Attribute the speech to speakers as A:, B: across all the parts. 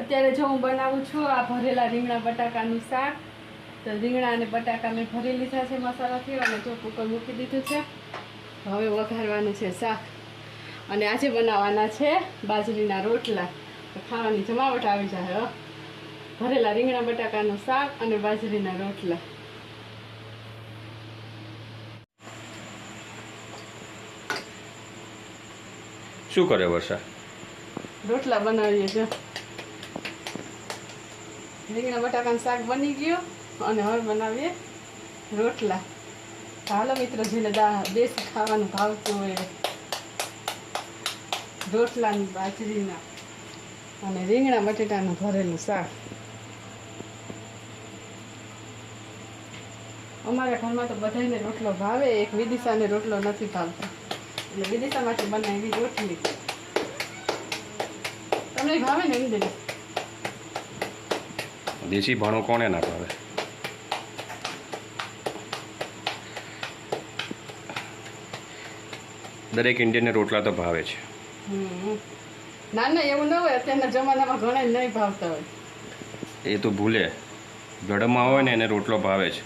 A: અત્યારે જો હું બનાવું છું આ ભરેલા રીંગણા બટાકાનું શાક તો રીંગણા અને બટાકા મેં ભરી લીધા છે મસાલાથી અને જો ઉપર મૂકી દીધું છે. હવે વઘારવાનું છે શાક. અને આજે બનાવવાના છે બાજરીના રોટલા. તો ખાવાની જમાવટ આવી જાય હો. ભરેલા રીંગણા બટાકાનું શાક અને બાજરીના રોટલા.
B: શું કરે વર્ષા?
A: રોટલા બનાવીએ છીએ. રીંગણા, બટાકાનું શાક બની ગયું અને હવે બનાવીએ રોટલા. હાલો મિત્રો, જેને દા, દેશી ખાવાનું ભાવતું હોય. રોટલાની બાજરીના અને રીંગણા, બટેટાનું ભરેલું શાક. અમારા ઘરમાં તો બધાને રોટલો ભાવે, એક વિદિશાને રોટલો નથી ભાવતો. એટલે વિદિશા માટે બનાવી રોટલી. તમને ભાવે ને એમ
B: દેશી ભાણું કોને ના ભાવે દરેક ઇન્ડિયનને રોટલા તો ભાવે છે.
A: ના ના એવું ન હોય. અત્યારના જમાનામાં ઘણા નહીં ભાવતા હોય.
B: એ તો ભૂલે. ગળમાં હોય ને એને રોટલો ભાવે છે.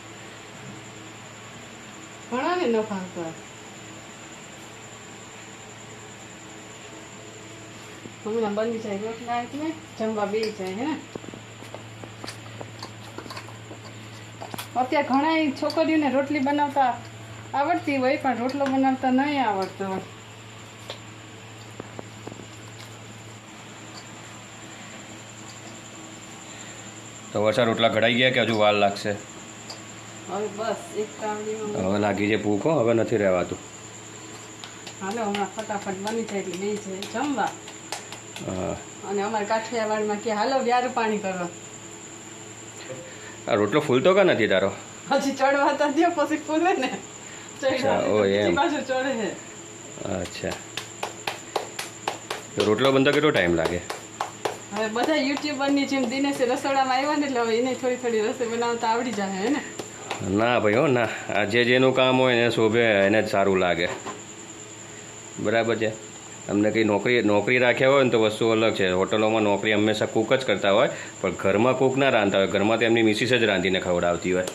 A: ઘણાને ન ભાવતા હોય. હમણાં બની જાય રોટલા એટલે જમવા બે જાય હે ને? અત્યારે ઘણા છોકરીઓને રોટલી બનાવતા આવડતી હોય પણ રોટલો બનાવતા નહીં આવડતો. હોય
B: તો વર્ષા રોટલા ઘડાઈ ગયા કે હજુ વાર લાગશે?
A: હવે બસ એક
B: હવે લાગી છે ભૂખ હવે નથી રહેવાતું.
A: હાલો હમણાં ફટાફટ બની જાય એટલે બે છે જમવા. અને અમારે કાઠિયાવાડમાં કે હાલો વ્યાર પાણી કરવા
B: આ રોટલો ફૂલતો કે નથી તારો?
A: હજી ચડવા તો દો પછી ફૂલે ને.
B: ઓ, એમ. અચ્છા. રોટલો બનતો કેટલો ટાઈમ લાગે?
A: હવે બધા યુટ્યુબરની જેમ દિનેશે રસોડામાં આવ્યા ને એટલે હવે એને થોડી થોડી રસોઈ બનાવતા આવડી જાય ને?
B: ના ભાઈ હો ના. આ જે જેનું કામ હોય એને શોભે એને જ સારું લાગે. બરાબર છે? અમને કંઈ નોકરી નોકરી રાખ્યા હોય ને તો વસ્તુ અલગ છે. હોટલોમાં નોકરી હંમેશા કૂક જ કરતા હોય પણ ઘરમાં કૂક ના રાંધતા હોય. ઘરમાં તો એમની મિસિસ જ રાંધીને ખવડાવતી હોય.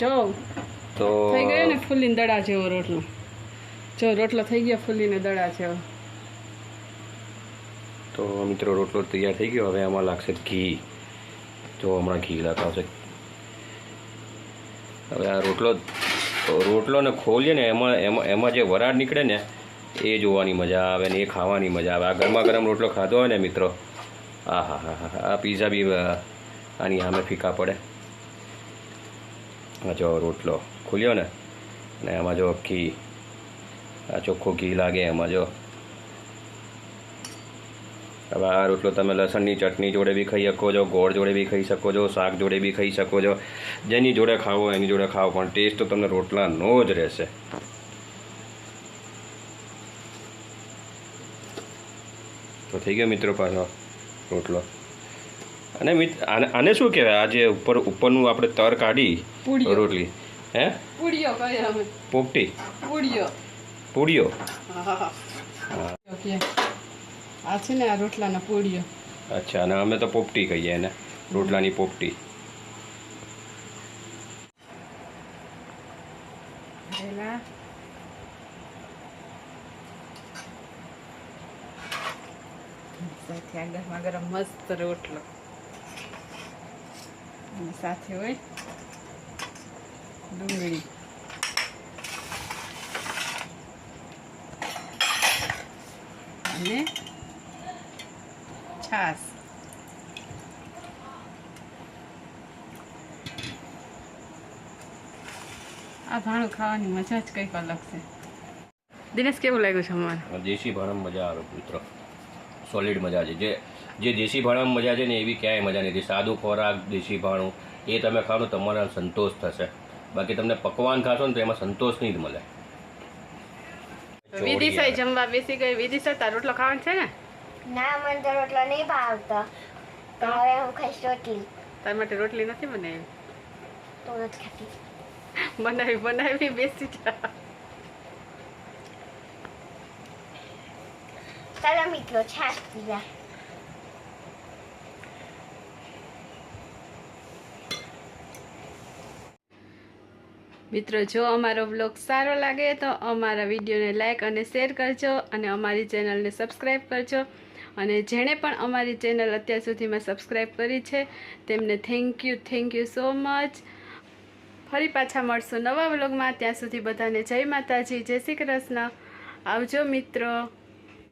A: જો
B: તો
A: થઈ ગયો ને ફૂલીને દડા જેવો રોટલો? જો રોટલો થઈ ગયો ફૂલીને દડા જેવો.
B: તો મિત્રો રોટલો તૈયાર થઈ ગયો. હવે આમાં લાગશે ઘી. જો હમણાં ઘી લગાવશે. હવે આ રોટલો રોટલો ને ખોલીએ ને એમાં એમાં એમાં જે વરાળ નીકળે ને, એ જોવાની મજા આવે ને, એ ખાવાની મજા આવે. આ ગરમા ગરમ રોટલો ખાધો હોય ને મિત્રો આ હા હા હા. આ પીઝા બી આની સામે ફીકા પડે. આ જો રોટલો ખુલ્યો ને અને એમાં જો ઘી આ ચોખ્ખું ઘી લાગે એમાં જો. હવે આ રોટલો તમે લસણની ચટણી જોડે બી ખાઈ શકો છો ગોળ જોડે બી ખાઈ શકો છો શાક જોડે બી ખાઈ શકો છો. જેની જોડે ખાવો એની જોડે ખાવો પણ ટેસ્ટ તો તમને રોટલાનો જ રહેશે. તો થઈ ગયો મિત્રો પાછો રોટલો. અને આને શું કહેવાય? આ જે ઉપર ઉપરનું આપણે તર કાઢી રોટલી. હે?
A: પૂડીઓ
B: પોપટી.
A: પૂડીઓ
B: પૂડીઓ
A: હા આ છે ને આ રોટલાના પોળીઓ.
B: અચ્છા અને અમે તો પોપટી કહીએ એને રોટલાની પોપટી.
A: સાથે આ ગરમા ગરમ મસ્ત રોટલો. અને સાથે હોય ડુંગળી. અને છાસ આ ભાણું ખાવાની મજા જ કંઈક અલગ છે. દિનેશ કેવું લાગ્યું છે અમારે?
B: દેશી ભાણામાં મજા આવે મિત્રો સોલિડ મજા છે. જે જે દેશી ભાણામાં મજા છે ને એવી ક્યાંય મજા નથી. સાદું ખોરાક દેશી ભાણું એ તમે ને તમારા સંતોષ થશે. બાકી તમને પકવાન ખાશો ને તો એમાં સંતોષ નહીં જ મળે.
A: વિદિશાઈ જમવા બેસી ગઈ. વિદિશા તાર રોટલો ખાવાનો છે ને?
C: ના મને તો રોટલો નહીં ભાવતો. તો હવે હું ખાઈશ રોટલી.
A: તારા માટે રોટલી નથી બનાવી?
C: તો જ ખાતી.
A: બનાવી બનાવી બેસી જા.
C: ચાલો મિત્રો છાશ પીલા
A: મિત્રો જો અમારો બ્લોગ સારો લાગે તો અમારા વિડીયોને લાઇક અને શેર કરજો અને અમારી ચેનલને સબસ્ક્રાઈબ કરજો. અને જેણે પણ અમારી ચેનલ અત્યાર સુધીમાં સબસ્ક્રાઈબ કરી છે, તેમને thank you thank you so much ફરી પાછા મળશું નવા વ્લોગમાં ત્યાં સુધી બધાને જય માતાજી, જય શ્રી કૃષ્ણ. આવજો મિત્રો.